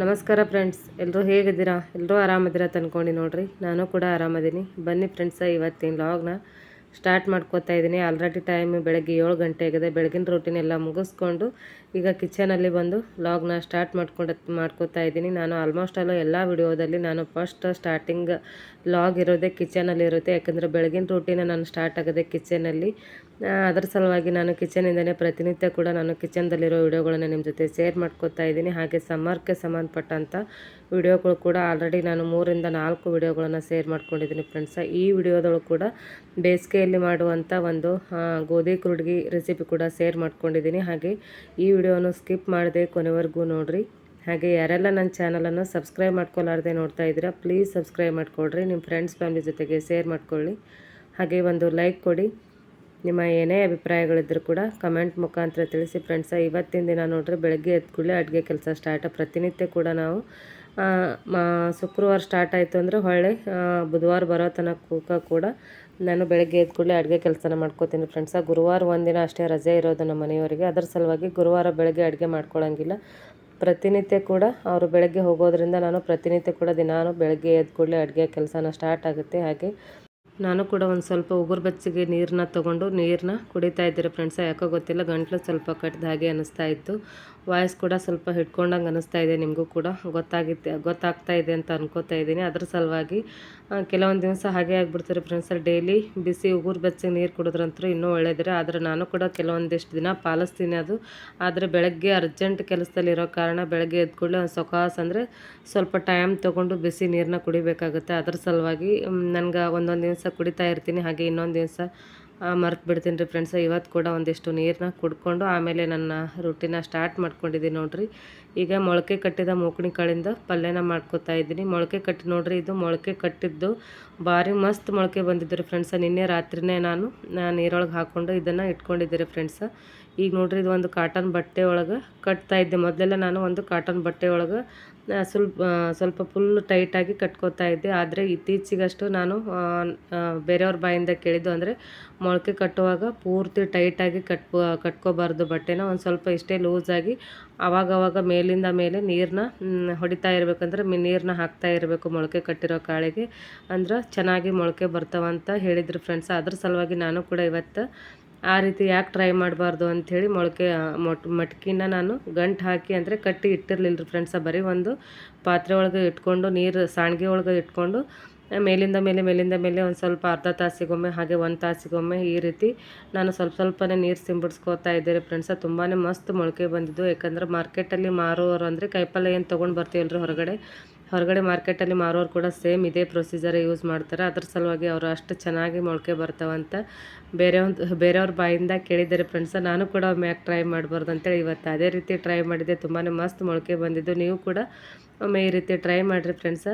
ನಮಸ್ಕಾರ ಫ್ರೆಂಡ್ಸ್ ಎಲ್ಲರೂ ಹೇಗಿದ್ದೀರಾ? ಎಲ್ಲರೂ ಆರಾಮದಿರಾ ತಂದ್ಕೊಂಡು ನೋಡಿರಿ. ನಾನು ಕೂಡ ಆರಾಮದೀನಿ. ಬನ್ನಿ ಫ್ರೆಂಡ್ಸ, ಇವತ್ತಿನ ಲಾಗ್ನ ಸ್ಟಾರ್ಟ್ ಮಾಡ್ಕೋತಾ ಇದ್ದೀನಿ ಆಲ್ರೆಡಿ ಟೈಮ್ ಬೆಳಗ್ಗೆ ಏಳು ಗಂಟೆ ಆಗಿದೆ. ಬೆಳಗಿನ ರೂಟೀನ್ ಎಲ್ಲ ಮುಗಿಸ್ಕೊಂಡು ಈಗ ಕಿಚನಲ್ಲಿ ಬಂದು ಲಾಗ್ನ ಸ್ಟಾರ್ಟ್ ಮಾಡ್ಕೊಂಡು, ಮಾಡ್ಕೋತಾ ಇದ್ದೀನಿ ನಾನು ಆಲ್ಮೋಸ್ಟ್ ಅಲ್ಲ ಎಲ್ಲ ವಿಡಿಯೋದಲ್ಲಿ ನಾನು ಫಸ್ಟ್ ಸ್ಟಾರ್ಟಿಂಗ್ ಲಾಗ್ ಇರೋದೇ ಕಿಚನಲ್ಲಿ ಇರುತ್ತೆ. ಯಾಕಂದರೆ ಬೆಳಗಿನ ರೂಟೀನ ನಾನು ಸ್ಟಾರ್ಟ್ ಆಗೋದೆ ಕಿಚನಲ್ಲಿ ಅದರ ಸಲುವಾಗಿ ನಾನು ಕಿಚನಿಂದನೇ ಪ್ರತಿನಿತ್ಯ ಕೂಡ ನಾನು ಕಿಚನ್ದಲ್ಲಿರೋ ವಿಡಿಯೋಗಳನ್ನು ನಿಮ್ಮ ಜೊತೆ ಶೇರ್ ಮಾಡ್ಕೋತಾ ಇದ್ದೀನಿ. ಹಾಗೆ ಸಮ್ಮರ್ಗೆ ಸಂಬಂಧಪಟ್ಟಂಥ ವಿಡಿಯೋಗಳು ಕೂಡ ಆಲ್ರೆಡಿ ನಾನು ಮೂರಿಂದ ನಾಲ್ಕು ವಿಡಿಯೋಗಳನ್ನು ಶೇರ್ ಮಾಡ್ಕೊಂಡಿದ್ದೀನಿ ಫ್ರೆಂಡ್ಸ ಈ ವಿಡಿಯೋದೊಳಗೆ ಕೂಡ ಬೇಸಿಗೆಯಲ್ಲಿ ಮಾಡುವಂಥ ಒಂದು ಗೋಧಿ ಕುರುಡ್ಗಿ ರೆಸಿಪಿ ಕೂಡ ಶೇರ್ ಮಾಡ್ಕೊಂಡಿದ್ದೀನಿ. ಹಾಗೆ ಈ ವಿಡಿಯೋನು ಸ್ಕಿಪ್ ಮಾಡದೆ ಕೊನೆವರೆಗೂ ನೋಡಿರಿ. ಹಾಗೆ ಯಾರೆಲ್ಲ ನನ್ನ ಚಾನಲನ್ನು ಸಬ್ಸ್ಕ್ರೈಬ್ ಮಾಡ್ಕೊಲಾರ್ದೆ ನೋಡ್ತಾ ಇದ್ದೀರಾ ಪ್ಲೀಸ್ ಸಬ್ಸ್ಕ್ರೈಬ್ ಮಾಡ್ಕೊಳ್ರಿ. ನಿಮ್ಮ ಫ್ರೆಂಡ್ಸ್ ಫ್ಯಾಮಿಲಿ ಜೊತೆಗೆ ಶೇರ್ ಮಾಡ್ಕೊಳ್ಳಿ. ಹಾಗೆ ಒಂದು ಲೈಕ್ ಕೊಡಿ. ನಿಮ್ಮ ಏನೇ ಅಭಿಪ್ರಾಯಗಳಿದ್ದರೂ ಕೂಡ ಕಮೆಂಟ್ ಮುಖಾಂತರ ತಿಳಿಸಿ ಫ್ರೆಂಡ್ಸ ಇವತ್ತಿನ ದಿನ ನೋಡ್ರಿ ಬೆಳಗ್ಗೆ ಎದ್ದು ಕೂಡಲೇ ಅಡುಗೆ ಕೆಲಸ ಸ್ಟಾರ್ಟ್ ಪ್ರತಿನಿತ್ಯ ಕೂಡ ನಾವು ಶುಕ್ರವಾರ ಸ್ಟಾರ್ಟ್ ಆಯಿತು ಅಂದರೆ ಹೊಳ್ಳೆ ಬುಧವಾರ ಬರೋ ತನಕ ಕೂಡ ನಾನು ಬೆಳಗ್ಗೆ ಎದ್ದು ಕೂಡಲೇ ಅಡುಗೆ ಕೆಲಸನ ಮಾಡ್ಕೋತೀನಿ ಫ್ರೆಂಡ್ಸ ಗುರುವಾರ ಒಂದಿನ ಅಷ್ಟೇ ರಜೆ ಇರೋದು ನಮ್ಮ ಮನೆಯವರಿಗೆ. ಅದರ ಸಲುವಾಗಿ ಗುರುವಾರ ಬೆಳಗ್ಗೆ ಅಡುಗೆ ಮಾಡ್ಕೊಳ್ಳೋಂಗಿಲ್ಲ ಪ್ರತಿನಿತ್ಯ ಕೂಡ ಅವರು ಬೆಳಗ್ಗೆ ಹೋಗೋದ್ರಿಂದ ನಾನು ಪ್ರತಿನಿತ್ಯ ಕೂಡ ದಿನಾನು ಬೆಳಗ್ಗೆ ಎದ್ದು ಕೂಡಲೇ ಅಡುಗೆ ಕೆಲಸನ ಸ್ಟಾರ್ಟ್ ಆಗುತ್ತೆ. ಹಾಗೆ ನಾನು ಕೂಡ ಒಂದು ಸ್ವಲ್ಪ ಉಗುರು ಬಚ್ಚಿಗೆ ನೀರನ್ನ ತೊಗೊಂಡು ನೀರನ್ನ ಕುಡಿತಾ ಇದ್ದೀರಿ ಫ್ರೆಂಡ್ಸ ಯಾಕೋ ಗೊತ್ತಿಲ್ಲ, ಗಂಟ್ಲು ಸ್ವಲ್ಪ ಕಟ್ಟಿದ ಹಾಗೆ ಅನ್ನಿಸ್ತಾ ಇತ್ತು. ವಾಯ್ಸ್ ಕೂಡ ಸ್ವಲ್ಪ ಹಿಡ್ಕೊಂಡಂಗೆ ಅನ್ನಿಸ್ತಾ ಇದೆ ನಿಮಗೂ ಕೂಡ. ಗೊತ್ತಾಗಿತ್ತು, ಗೊತ್ತಾಗ್ತಾ ಇದೆ ಅಂತ ಅನ್ಕೋತಾ ಇದ್ದೀನಿ. ಅದ್ರ ಸಲುವಾಗಿ ಕೆಲವೊಂದು ದಿವಸ ಹಾಗೆ ಆಗಿಬಿಡ್ತಾರೆ ಫ್ರೆಂಡ್ಸ್ ಡೈಲಿ ಬಿಸಿ ಉಗುರು ಬೆಚ್ಚಗೆ ನೀರು ಕುಡಿದ್ರಂತೂ ಇನ್ನೂ ಒಳ್ಳೆಯದ್ರೆ ಆದರೆ ನಾನು ಕೂಡ ಕೆಲವೊಂದಿಷ್ಟು ದಿನ ಪಾಲಿಸ್ತೀನಿ ಅದು. ಆದರೆ ಬೆಳಗ್ಗೆ ಅರ್ಜೆಂಟ್ ಕೆಲಸದಲ್ಲಿರೋ ಕಾರಣ ಬೆಳಗ್ಗೆ ಎದ್ದು ಕೂಡಲೇ ಸೊಕಾಸ್ ಅಂದರೆ ಸ್ವಲ್ಪ ಟೈಮ್ ತೊಗೊಂಡು ಬಿಸಿ ನೀರನ್ನ ಕುಡಿಬೇಕಾಗುತ್ತೆ. ಅದ್ರ ಸಲುವಾಗಿ ನನಗೆ ಒಂದೊಂದು ದಿವಸ ಕುಡಿತಾ ಇರ್ತೀನಿ. ಹಾಗೆ ಇನ್ನೊಂದು ದಿವಸ ಮರ್ತು ಬಿಡ್ತೀನಿ ರೀ ಫ್ರೆಂಡ್ಸ ಇವತ್ತು ಕೂಡ ಒಂದಿಷ್ಟು ನೀರನ್ನ ಕುಡ್ಕೊಂಡು ಆಮೇಲೆ ನನ್ನ ರೊಟ್ಟಿನ ಸ್ಟಾರ್ಟ್ ಮಾಡ್ಕೊಂಡಿದ್ದೀನಿ ನೋಡಿರಿ. ಈಗ ಮೊಳಕೆ ಕಟ್ಟಿದ ಮೂಕಣಿ ಕಾಳಿಂದ ಪಲ್ಯನ ಮಾಡ್ಕೊತಾ ಇದ್ದೀನಿ. ಮೊಳಕೆ ಕಟ್ಟಿ ನೋಡ್ರಿ, ಇದು ಮೊಳಕೆ ಕಟ್ಟಿದ್ದು ಭಾರಿ ಮಸ್ತ್ ಮೊಳಕೆ ಬಂದಿದ್ದು ರೀ ಫ್ರೆಂಡ್ಸ. ನಿನ್ನೆ ರಾತ್ರಿನೇ ನಾನು ನೀರೊಳಗೆ ಹಾಕ್ಕೊಂಡು ಇದನ್ನು ಇಟ್ಕೊಂಡಿದ್ದೀರಿ ಫ್ರೆಂಡ್ಸ. ಈಗ ನೋಡ್ರಿ, ಇದು ಒಂದು ಕಾಟನ್ ಬಟ್ಟೆ ಒಳಗೆ ಕಟ್ತಾ ಇದ್ದೆ. ಮೊದಲೆಲ್ಲ ನಾನು ಒಂದು ಕಾಟನ್ ಬಟ್ಟೆ ಒಳಗೆ ಸ್ವಲ್ಪ ಸ್ವಲ್ಪ ಫುಲ್ ಟೈಟಾಗಿ ಕಟ್ಕೋತಾ ಇದ್ದೆ. ಆದರೆ ಇತ್ತೀಚೆಗಷ್ಟು ನಾನು ಬೇರೆಯವ್ರ ಬಾಯಿಂದ ಕೇಳಿದ್ದು ಅಂದರೆ, ಮೊಳಕೆ ಕಟ್ಟುವಾಗ ಪೂರ್ತಿ ಟೈಟಾಗಿ ಕಟ್ಕೋ ಕಟ್ಕೋಬಾರ್ದು ಬಟ್ಟೆನ. ಒಂದು ಸ್ವಲ್ಪ ಇಷ್ಟೇ ಲೂಸಾಗಿ ಅವಾಗವಾಗ ಮೇಲಿಂದ ಮೇಲೆ ನೀರನ್ನ ಹೊಡಿತಾ ಇರಬೇಕಂದ್ರೆ ನೀರನ್ನ ಹಾಕ್ತಾ ಇರಬೇಕು ಮೊಳಕೆ ಕಟ್ಟಿರೋ ಕಾಳಿಗೆ. ಅಂದ್ರೆ ಚೆನ್ನಾಗಿ ಮೊಳಕೆ ಬರ್ತಾವಂತ ಹೇಳಿದ್ರು ಫ್ರೆಂಡ್ಸ್ ಅದ್ರ ಸಲುವಾಗಿ ನಾನು ಕೂಡ ಇವತ್ತು ಆ ರೀತಿ ಯಾಕೆ ಟ್ರೈ ಮಾಡಬಾರ್ದು ಅಂಥೇಳಿ ಮೊಳಕೆ ಮೊಟ್, ಮಟ್ಕಿನ ನಾನು ಗಂಟು ಹಾಕಿ ಅಂದರೆ ಕಟ್ಟಿ ಇಟ್ಟಿರಲಿಲ್ಲ ರೀ ಫ್ರೆಂಡ್ಸ ಬರೀ ಒಂದು ಪಾತ್ರೆ ಒಳಗೆ ಇಟ್ಕೊಂಡು ನೀರು, ಸಾಣಿಗೆ ಒಳಗೆ ಇಟ್ಕೊಂಡು ಮೇಲಿಂದ ಮೇಲೆ ಮೇಲಿಂದ ಮೇಲೆ ಒಂದು ಸ್ವಲ್ಪ ಅರ್ಧ ತಾಸಿಗೊಮ್ಮೆ, ಹಾಗೆ ಒಂದು ತಾಸಿಗೊಮ್ಮೆ ಈ ರೀತಿ ನಾನು ಸ್ವಲ್ಪ ಸ್ವಲ್ಪನೇ ನೀರು ಸಿಂಬಿಡ್ಸ್ಕೋತಾ ಇದ್ದೇನೆ ಫ್ರೆಂಡ್ಸ ತುಂಬಾ ಮಸ್ತ್ ಮೊಳಕೆ ಬಂದಿದ್ದು. ಯಾಕಂದರೆ ಮಾರ್ಕೆಟಲ್ಲಿ ಮಾರೋರು ಅಂದರೆ ಕೈಪಲ್ಯ ಏನು ತೊಗೊಂಡು ಬರ್ತೀವಲ್ರಿ ಹೊರಗಡೆ? ಹೊರಗಡೆ ಮಾರ್ಕೆಟಲ್ಲಿ ಮಾರೋರು ಕೂಡ ಸೇಮ್ ಇದೇ ಪ್ರೊಸೀಜರೇ ಯೂಸ್ ಮಾಡ್ತಾರೆ. ಅದ್ರ ಸಲುವಾಗಿ ಅವರು ಅಷ್ಟು ಚೆನ್ನಾಗಿ ಮೊಳಕೆ ಬರ್ತಾವಂತ ಬೇರೆ ಒಂದು ಬೇರೆಯವ್ರ ಬಾಯಿಂದ ಕೇಳಿದ್ದಾರೆ ಫ್ರೆಂಡ್ಸ ನಾನು ಕೂಡ ಒಮ್ಮೆ ಯಾಕೆ ಟ್ರೈ ಮಾಡಬಾರ್ದು ಅಂತೇಳಿ ಇವತ್ತು ಅದೇ ರೀತಿ ಟ್ರೈ ಮಾಡಿದೆ ತುಂಬಾ ಮಸ್ತ್ ಮೊಳಕೆ ಬಂದಿದ್ದು. ನೀವು ಕೂಡ ಒಮ್ಮೆ ಈ ರೀತಿ ಟ್ರೈ ಮಾಡಿರಿ ಫ್ರೆಂಡ್ಸ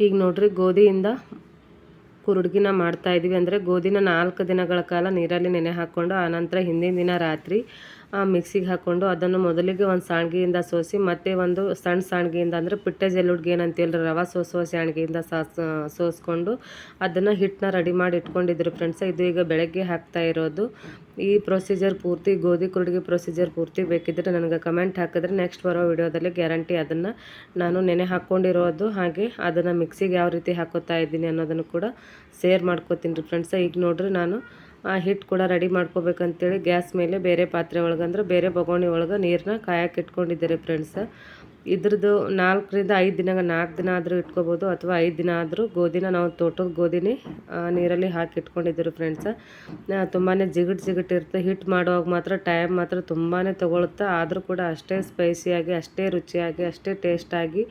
ಈಗ ನೋಡ್ರಿ ಗೋಧಿಯಿಂದ ಕುರುಡ್ಗಿನ ಮಾಡ್ತಾ ಇದ್ದೀವಿ ಅಂದರೆ ಗೋಧಿನ ನಾಲ್ಕು ದಿನಗಳ ಕಾಲ ನೀರಲ್ಲಿ ನೆನೆ ಹಾಕ್ಕೊಂಡು ಆನಂತರ ಹಿಂದಿನ ದಿನ ರಾತ್ರಿ ಮಿಕ್ಸಿಗೆ ಹಾಕ್ಕೊಂಡು ಅದನ್ನು ಮೊದಲಿಗೆ ಒಂದು ಸಾಣ್ಗಿಯಿಂದ ಸೋಸಿ, ಮತ್ತೆ ಒಂದು ಸಣ್ಣ ಸಾಣ್ಗಿಯಿಂದ ಅಂದರೆ ಪಿಟ್ಟೆ ಜೆಲ್ಲುಡ್ಗೆ ಏನಂತೇಳಿ ರವೆ ಸೋಸುವ ಸಾಣ್ಗಿಯಿಂದ ಸಾಸ್ ಸೋಸ್ಕೊಂಡು ಅದನ್ನು ಹಿಟ್ಟನ್ನ ರೆಡಿ ಮಾಡಿ ಇಟ್ಕೊಂಡಿದ್ರು ಫ್ರೆಂಡ್ಸ್ ಇದು ಈಗ ಬೆಳಗ್ಗೆ ಹಾಕ್ತಾ ಇರೋದು. ಈ ಪ್ರೊಸೀಜರ್ ಪೂರ್ತಿ, ಗೋಧಿ ಕುರುಡಿಗೆ ಪ್ರೊಸೀಜರ್ ಪೂರ್ತಿ ಬೇಕಿದ್ದರೆ ನನಗೆ ಕಮೆಂಟ್ ಹಾಕಿದ್ರೆ ನೆಕ್ಸ್ಟ್ ಬರೋ ವಿಡಿಯೋದಲ್ಲಿ ಗ್ಯಾರಂಟಿ ಅದನ್ನು ನಾನು ನೆನೆ ಹಾಕ್ಕೊಂಡಿರೋದು. ಹಾಗೆ ಅದನ್ನು ಮಿಕ್ಸಿಗೆ ಯಾವ ರೀತಿ ಹಾಕೋತಾ ಇದ್ದೀನಿ ಅನ್ನೋದನ್ನು ಕೂಡ ಸೇರ್ ಮಾಡ್ಕೋತೀನಿ ರೀ ಫ್ರೆಂಡ್ಸ ಈಗ ನೋಡ್ರಿ ನಾನು ಆ ಹಿಟ್ಟು ಕೂಡ ರೆಡಿ ಮಾಡ್ಕೋಬೇಕಂತೇಳಿ ಗ್ಯಾಸ್ ಮೇಲೆ ಬೇರೆ ಪಾತ್ರೆ ಒಳಗೆ ಅಂದ್ರೆ ಬೇರೆ ಬೊಗೋಣಿ ಒಳಗೆ ನೀರನ್ನ ಕಾಯಕ್ಕೆ ಇಟ್ಕೊಂಡಿದ್ದಾರೆ ಫ್ರೆಂಡ್ಸ್. ಇದ್ರದ್ದು ನಾಲ್ಕರಿಂದ ಐದು ದಿನ, ನಾಲ್ಕು ದಿನ ಆದರೂ ಇಟ್ಕೋಬೋದು ಅಥವಾ ಐದು ದಿನ ಆದರೂ ಗೋಧಿನ ನಾವು ತೋಟದ ಗೋಧಿನೇ ನೀರಲ್ಲಿ ಹಾಕಿ ಇಟ್ಕೊಂಡಿದ್ದೀರಿ ಫ್ರೆಂಡ್ಸ. ತುಂಬಾ ಜಿಗಟ್ ಜಿಗಟ್ ಇರುತ್ತೆ. ಹಿಟ್ ಮಾಡುವಾಗ ಮಾತ್ರ ಟೈಮ್ ಮಾತ್ರ ತುಂಬಾ ತೊಗೊಳುತ್ತೆ. ಆದರೂ ಕೂಡ ಅಷ್ಟೇ ಸ್ಪೈಸಿಯಾಗಿ ಅಷ್ಟೇ ರುಚಿಯಾಗಿ, ಅಷ್ಟೇ ಟೇಸ್ಟಾಗಿ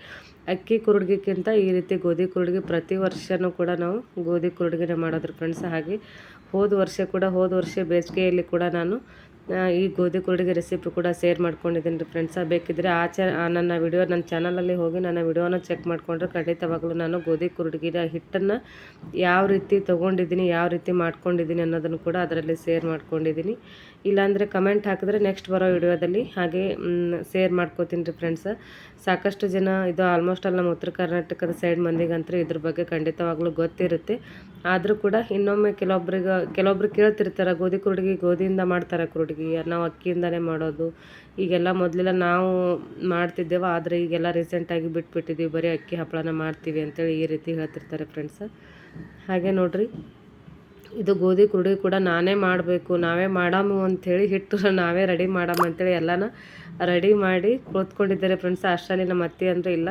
ಅಕ್ಕಿ ಕುರುಡ್ಗಿಕ್ಕಿಂತ ಈ ರೀತಿ ಗೋಧಿ ಕುರುಡ್ಗಿ ಪ್ರತಿ ವರ್ಷವೂ ಕೂಡ ನಾವು ಗೋಧಿ ಕುರುಡ್ಗಿನೇ ಮಾಡೋದ್ರ ಫ್ರೆಂಡ್ಸ್. ಹಾಗೆ ಹೋದ ವರ್ಷ ಕೂಡ, ಹೋದ ವರ್ಷ ಬೇಸಿಗೆಯಲ್ಲಿ ಕೂಡ ನಾನು ಈ ಗೋಧಿ ಕುರುಡಿಗೆ ರೆಸಿಪಿ ಕೂಡ ಶೇರ್ ಮಾಡ್ಕೊಂಡಿದ್ದೀನಿ ರೀ ಫ್ರೆಂಡ್ಸ ಬೇಕಿದ್ದರೆ ಆ ನನ್ನ ವಿಡಿಯೋ ನನ್ನ ಚಾನಲಲ್ಲಿ ಹೋಗಿ ನನ್ನ ವಿಡಿಯೋನ ಚೆಕ್ ಮಾಡಿಕೊಂಡ್ರೆ ಖಂಡಿತವಾಗಲೂ ನಾನು ಗೋಧಿ ಕುರುಡಿಗಿರ ಹಿಟ್ಟನ್ನು ಯಾವ ರೀತಿ ತೊಗೊಂಡಿದ್ದೀನಿ, ಯಾವ ರೀತಿ ಮಾಡ್ಕೊಂಡಿದ್ದೀನಿ ಅನ್ನೋದನ್ನು ಕೂಡ ಅದರಲ್ಲಿ ಶೇರ್ ಮಾಡ್ಕೊಂಡಿದ್ದೀನಿ. ಇಲ್ಲಾಂದರೆ ಕಮೆಂಟ್ ಹಾಕಿದ್ರೆ ನೆಕ್ಸ್ಟ್ ಬರೋ ವಿಡಿಯೋದಲ್ಲಿ ಹಾಗೆ ಶೇರ್ ಮಾಡ್ಕೋತೀನಿ ರೀ ಫ್ರೆಂಡ್ಸ್ ಸಾಕಷ್ಟು ಜನ ಇದು ಆಲ್ಮೋಸ್ಟ್ ಅಲ್ಲಿ ನಮ್ಮ ಉತ್ತರ ಕರ್ನಾಟಕದ ಸೈಡ್ ಮಂದಿಗಂತೂ ಇದ್ರ ಬಗ್ಗೆ ಖಂಡಿತವಾಗ್ಲೂ ಗೊತ್ತಿರುತ್ತೆ. ಆದರೂ ಕೂಡ ಇನ್ನೊಮ್ಮೆ ಕೆಲವೊಬ್ರಿಗೆ, ಕೆಲವೊಬ್ರು ಕೇಳ್ತಿರ್ತಾರೆ, ಗೋಧಿ ಕುರುಡಿಗೆ ಗೋಧಿಯಿಂದ ಮಾಡ್ತಾರೆ ಕುರುಡಿಗೆ, ನಾವು ಅಕ್ಕಿಯಿಂದನೇ ಮಾಡೋದು. ಈಗೆಲ್ಲ ಮೊದಲೆಲ್ಲ ನಾವು ಮಾಡ್ತಿದ್ದೇವೆ, ಆದರೆ ಈಗೆಲ್ಲ ರೀಸೆಂಟಾಗಿ ಬಿಟ್ಬಿಟ್ಟಿದ್ದೀವಿ ಬರೀ ಅಕ್ಕಿ ಹಪ್ಪಳನ ಮಾಡ್ತೀವಿ ಅಂತೇಳಿ ಈ ರೀತಿ ಹೇಳ್ತಿರ್ತಾರೆ ಫ್ರೆಂಡ್ಸ್ ಹಾಗೆ ನೋಡಿರಿ. ಇದು ಗೋಧಿ ಕುರುಡಿ ಕೂಡ ನಾನೇ ಮಾಡಬೇಕು, ನಾವೇ ಮಾಡಾಮು ಅಂಥೇಳಿ ಹಿಟ್ಟು ನಾವೇ ರೆಡಿ ಮಾಡಾಮ ಅಂತೇಳಿ ಎಲ್ಲನ ರೆಡಿ ಮಾಡಿ ಕೂತ್ಕೊಂಡಿದ್ದಾರೆ ಫ್ರೆಂಡ್ಸ್ ಅಷ್ಟರಲ್ಲಿ ನಮ್ಮ ಅತ್ತೆ ಅಂದರೆ ಇಲ್ಲ.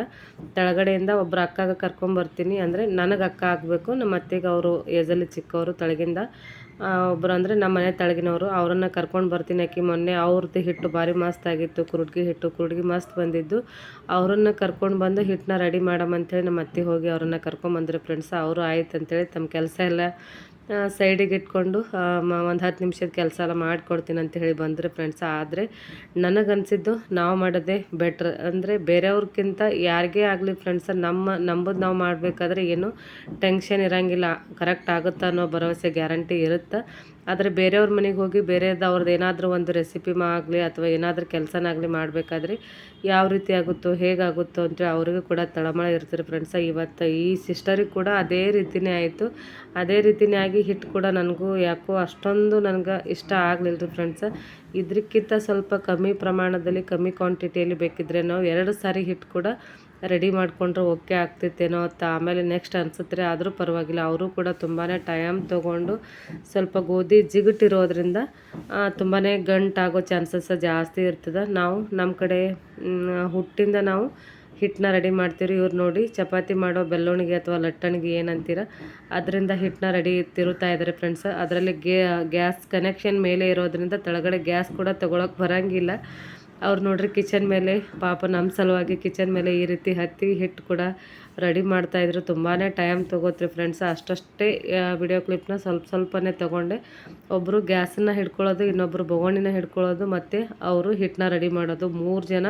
ತೆಳಗಡೆಯಿಂದ ಒಬ್ಬರು ಅಕ್ಕಾಗ ಕರ್ಕೊಂಬರ್ತೀನಿ ಅಂದರೆ ನನಗೆ ಅಕ್ಕ ಆಗಬೇಕು. ನಮ್ಮ ಅತ್ತೆಗೆ ಅವರು ಏಜಲ್ಲಿ ಚಿಕ್ಕವರು, ತಳಗಿಂದ. ಒಬ್ಬರು ಅಂದರೆ ನಮ್ಮ ಮನೆ ತಳಗಿನವರು. ಅವರನ್ನು ಕರ್ಕೊಂಡು ಬರ್ತೀನಿ ಅಕ್ಕಿ ಮೊನ್ನೆ ಅವ್ರದ್ದು ಹಿಟ್ಟು ಭಾರಿ ಮಸ್ತ್ ಆಗಿತ್ತು. ಕುರುಡ್ಗಿ ಹಿಟ್ಟು, ಕುರುಡ್ಗಿ ಮಸ್ತ್ ಬಂದಿದ್ದು. ಅವರನ್ನು ಕರ್ಕೊಂಡು ಬಂದು ಹಿಟ್ಟನ್ನ ರೆಡಿ ಮಾಡಮಂಥೇಳಿ ನಮ್ಮ ಅತ್ತೆ ಹೋಗಿ ಅವ್ರನ್ನ ಕರ್ಕೊಂಬಂದ್ರೆ ಫ್ರೆಂಡ್ಸ್ ಅವರು ಆಯ್ತು ಅಂತೇಳಿ ತಮ್ಮ ಕೆಲಸ ಎಲ್ಲ ಸೈಡಿಗೆ ಇಟ್ಕೊಂಡು ಒಂದು ಹತ್ತು ನಿಮಿಷದ ಕೆಲಸ ಎಲ್ಲ ಮಾಡಿಕೊಡ್ತೀನಿ ಅಂತ ಹೇಳಿ ಬಂದರೆ ಫ್ರೆಂಡ್ಸ್ ಆದರೆ ನನಗನ್ಸಿದ್ದು ನಾವು ಮಾಡೋದೇ ಬೆಟ್ರ್ ಅಂದರೆ ಬೇರೆಯವ್ರಿಗಿಂತ ಯಾರಿಗೇ ಆಗಲಿ ಫ್ರೆಂಡ್ಸ್ ನಮ್ಮ, ನಂಬುದು ನಾವು ಮಾಡಬೇಕಾದ್ರೆ ಏನು ಟೆನ್ಷನ್ ಇರೋಂಗಿಲ್ಲ. ಕರೆಕ್ಟ್ ಆಗುತ್ತಾ ಅನ್ನೋ ಭರವಸೆ ಗ್ಯಾರಂಟಿ ಇರುತ್ತೆ. ಆದರೆ ಬೇರೆಯವ್ರ ಮನೆಗೆ ಹೋಗಿ ಬೇರೆದು ಅವ್ರದ್ದು ಏನಾದರೂ ಒಂದು ರೆಸಿಪಿ ಆಗಲಿ ಅಥವಾ ಏನಾದರೂ ಕೆಲಸನಾಗಲಿ ಮಾಡಬೇಕಾದ್ರೆ ಯಾವ ರೀತಿ ಆಗುತ್ತೋ ಹೇಗಾಗುತ್ತೋ ಅಂತ ಅವರಿಗೂ ಕೂಡ ತಳಮಳ ಇರ್ತಾರೆ ಫ್ರೆಂಡ್ಸ ಇವತ್ತು ಈ ಸಿಸ್ಟರಿಗೆ ಕೂಡ ಅದೇ ರೀತಿಯೇ ಆಯಿತು. ಅದೇ ರೀತಿಯೇ ಆಗಿ ಹಿಟ್ಟು ಕೂಡ ನನಗೂ ಯಾಕೋ ಅಷ್ಟೊಂದು ನನಗೆ ಇಷ್ಟ ಆಗಲಿಲ್ಲ ರೀ ಫ್ರೆಂಡ್ಸ ಇದಕ್ಕಿಂತ ಸ್ವಲ್ಪ ಕಮ್ಮಿ ಪ್ರಮಾಣದಲ್ಲಿ ಕಮ್ಮಿ ಕ್ವಾಂಟಿಟಿಯಲ್ಲಿ ಬೇಕಿದ್ದರೆ ನಾವು ಎರಡು ಸಾರಿ ಹಿಟ್ಟು ಕೂಡ ರೆಡಿ ಮಾಡಿಕೊಂಡ್ರೆ ಓಕೆ ಆಗ್ತಿತ್ತೇನೋ ಅಂತ. ಆಮೇಲೆ ನೆಕ್ಸ್ಟ್ ಅನಿಸುತ್ತೆ ಆದರೂ ಪರವಾಗಿಲ್ಲ. ಅವರು ಕೂಡ ತುಂಬಾ ಟೈಮ್ ತೊಗೊಂಡು ಸ್ವಲ್ಪ ಗೋಧಿ ಜಿಗುಟಿರೋದ್ರಿಂದ ತುಂಬಾ ಗಂಟಾಗೋ ಚಾನ್ಸಸ್ ಜಾಸ್ತಿ ಇರ್ತದೆ. ನಾವು ನಮ್ಮ ಕಡೆ ಹುಟ್ಟಿಂದ ನಾವು ಹಿಟ್ಟನ್ನ ರೆಡಿ ಮಾಡ್ತೀವಿ ಇವ್ರು ನೋಡಿ ಚಪಾತಿ ಮಾಡೋ ಬೆಲ್ಲೋಣಿಗೆ ಅಥವಾ ಲಟ್ಟಣಿಗೆ ಏನಂತೀರ, ಅದರಿಂದ ಹಿಟ್ಟನ್ನ ರೆಡಿ ತಿರುತ್ತಾ ಇದ್ದಾರೆ ಫ್ರೆಂಡ್ಸ್ ಅದರಲ್ಲಿ ಗ್ಯಾಸ್ ಕನೆಕ್ಷನ್ ಮೇಲೆ ಇರೋದ್ರಿಂದ ಕೆಳಗಡೆ ಗ್ಯಾಸ್ ಕೂಡ ತೊಗೊಳಕ್ಕೆ ಬರೋಂಗಿಲ್ಲ. ಅವ್ರು ನೋಡ್ರಿ ಕಿಚನ್ ಮೇಲೆ, ಪಾಪ ನಮ್ಮ ಸಲುವಾಗಿ ಕಿಚನ್ ಮೇಲೆ ಈ ರೀತಿ ಹತ್ತಿ ಹಿಟ್ಟು ಕೂಡ ರೆಡಿ ಮಾಡ್ತಾಯಿದ್ರು ತುಂಬಾ ಟೈಮ್ ತೊಗೋತ್ರಿ ಫ್ರೆಂಡ್ಸ್ ಅಷ್ಟಷ್ಟೇ ವಿಡಿಯೋ ಕ್ಲಿಪ್ನ ಸ್ವಲ್ಪ ಸ್ವಲ್ಪನೇ ತೊಗೊಂಡೆ. ಒಬ್ಬರು ಗ್ಯಾಸನ್ನು ಹಿಡ್ಕೊಳ್ಳೋದು ಇನ್ನೊಬ್ಬರು ಬೊಗೋಣಿನ ಹಿಡ್ಕೊಳ್ಳೋದು, ಮತ್ತು ಅವರು ಹಿಟ್ಟನ್ನ ರೆಡಿ ಮಾಡೋದು. ಮೂರು ಜನ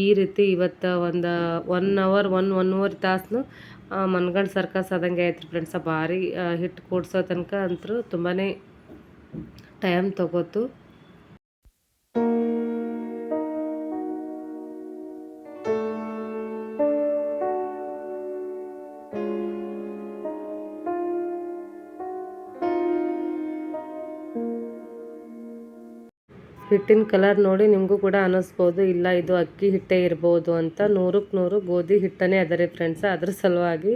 ಈ ರೀತಿ ಇವತ್ತು ಒಂದು ಒನ್ ಅವರ್ ಒನ್ ಅವರ್ ತಾಸು ಮನ್ಗಂಡು ಸರ್ಕಸ್ ಆದಂಗೆ ಆಯ್ತು ಫ್ರೆಂಡ್ಸ ಭಾರಿ ಹಿಟ್ಟು ಕೂಡ್ಸೋ ತನಕ ಅಂತೂ ತುಂಬಾ ಟೈಮ್ ತೊಗೋತು. ಹಿಟ್ಟಿನ ಕಲರ್ ನೋಡಿ ನಿಮಗೂ ಕೂಡ ಅನ್ನಿಸ್ಬೋದು ಇಲ್ಲ, ಇದು ಅಕ್ಕಿ ಹಿಟ್ಟೇ ಇರ್ಬೋದು ಅಂತ ನೂರಕ್ಕೆ ನೂರು ಗೋಧಿ ಹಿಟ್ಟನೇ ಅದರಿ ಫ್ರೆಂಡ್ಸ್ ಅದ್ರ ಸಲುವಾಗಿ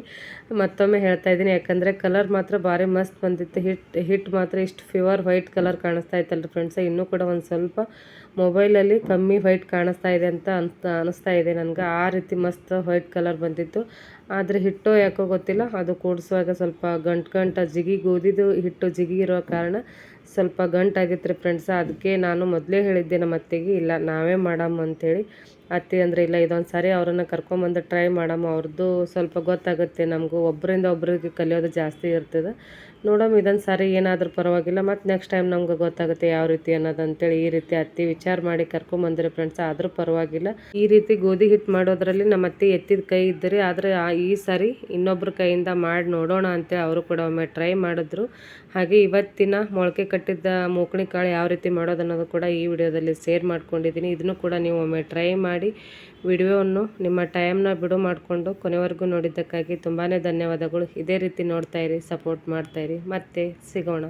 ಮತ್ತೊಮ್ಮೆ ಹೇಳ್ತಾ ಇದ್ದೀನಿ. ಯಾಕಂದರೆ ಕಲರ್ ಮಾತ್ರ ಭಾರಿ ಮಸ್ತ್ ಬಂದಿತ್ತು. ಹಿಟ್ಟು ಹಿಟ್ ಮಾತ್ರ ಇಷ್ಟು ಫ್ಯೂವರ್ ವೈಟ್ ಕಲರ್ ಕಾಣಿಸ್ತಾ ಇತ್ತಲ್ಲ ಫ್ರೆಂಡ್ಸ್ ಇನ್ನೂ ಕೂಡ ಒಂದು ಸ್ವಲ್ಪ ಮೊಬೈಲಲ್ಲಿ ಕಮ್ಮಿ ವೈಟ್ ಕಾಣಿಸ್ತಾ ಇದೆ ಅಂತ ಅನ್ಸ್ತಾ ಅನಿಸ್ತಾ ಇದೆ ನನಗೆ. ಆ ರೀತಿ ಮಸ್ತ್ ವೈಟ್ ಕಲರ್ ಬಂದಿತ್ತು. ಆದರೆ ಹಿಟ್ಟು ಯಾಕೋ ಗೊತ್ತಿಲ್ಲ. ಅದು ಕೂಡಿಸುವಾಗ ಸ್ವಲ್ಪ ಗಂಟು ಗಂಟ ಜಿಗಿ ಗೋಧಿದು ಹಿಟ್ಟು ಜಿಗಿ ಇರೋ ಕಾರಣ ಸ್ವಲ್ಪ ಗಂಟಾಗಿತ್ತು ರೀ ಫ್ರೆಂಡ್ಸ ಅದಕ್ಕೆ ನಾನು ಮೊದಲೇ ಹೇಳಿದ್ದೆ ನಮ್ಮ ಅತ್ತೆಗೆ ಇಲ್ಲ ನಾವೇ ಮಾಡಮ್ಮ ಅಂಥೇಳಿ ಅತ್ತೆ ಅಂದರೆ, ಇಲ್ಲ, ಇದೊಂದು ಸಾರಿ ಅವರನ್ನು ಕರ್ಕೊಂಬಂದು ಟ್ರೈ ಮಾಡಮ್ಮ ಅವ್ರದ್ದು ಸ್ವಲ್ಪ ಗೊತ್ತಾಗುತ್ತೆ ನಮಗೂ. ಒಬ್ಬರಿಂದ ಒಬ್ಬರಿಗೆ ಕಲಿಯೋದು ಜಾಸ್ತಿ ಇರ್ತದೆ. ನೋಡಮ್ಮ, ಇದೊಂದು ಸಾರಿ ಏನಾದರೂ ಪರವಾಗಿಲ್ಲ. ಮತ್ತು ನೆಕ್ಸ್ಟ್ ಟೈಮ್ ನಮ್ಗೆ ಗೊತ್ತಾಗುತ್ತೆ ಯಾವ ರೀತಿ ಅನ್ನೋದು ಅಂತೇಳಿ ಈ ರೀತಿ ಅತ್ತಿ ವಿಚಾರ ಮಾಡಿ ಕರ್ಕೊಂಬಂದ್ರೆ ಫ್ರೆಂಡ್ಸ್ ಆದರೂ ಪರವಾಗಿಲ್ಲ. ಈ ರೀತಿ ಗೋಧಿ ಹಿಟ್ಟು ಮಾಡೋದ್ರಲ್ಲಿ ನಮ್ಮ ಅತ್ತೆ ಎತ್ತಿದ ಕೈ ಇದ್ದರೆ, ಆದರೆ ಈ ಸಾರಿ ಇನ್ನೊಬ್ಬರ ಕೈಯಿಂದ ಮಾಡಿ ನೋಡೋಣ ಅಂತೇಳಿ ಅವರು ಕೂಡ ಒಮ್ಮೆ ಟ್ರೈ ಮಾಡಿದ್ರು. ಹಾಗೆ ಇವತ್ತಿನ ಮೊಳಕೆ ಕಟ್ಟಿದ್ದ ಮೂಕಣಿ ಕಾಳು ಯಾವ ರೀತಿ ಮಾಡೋದು ಅನ್ನೋದು ಕೂಡ ಈ ವಿಡಿಯೋದಲ್ಲಿ ಶೇರ್ ಮಾಡ್ಕೊಂಡಿದ್ದೀನಿ. ಇದನ್ನು ಕೂಡ ನೀವು ಒಮ್ಮೆ ಟ್ರೈ ಮಾಡಿ ವಿಡಿಯೋವನ್ನು ನಿಮ್ಮ ಟೈಮ್ನ ಬಿಡು ಮಾಡಿಕೊಂಡು ಕೊನೆವರೆಗೂ ನೋಡಿದ್ದಕ್ಕಾಗಿ ತುಂಬಾ ಧನ್ಯವಾದಗಳು. ಇದೇ ರೀತಿ ನೋಡ್ತಾಯಿರಿ ಸಪೋರ್ಟ್ ಮಾಡ್ತಾಯಿರಿ ಮತ್ತೆ ಸಿಗೋಣ.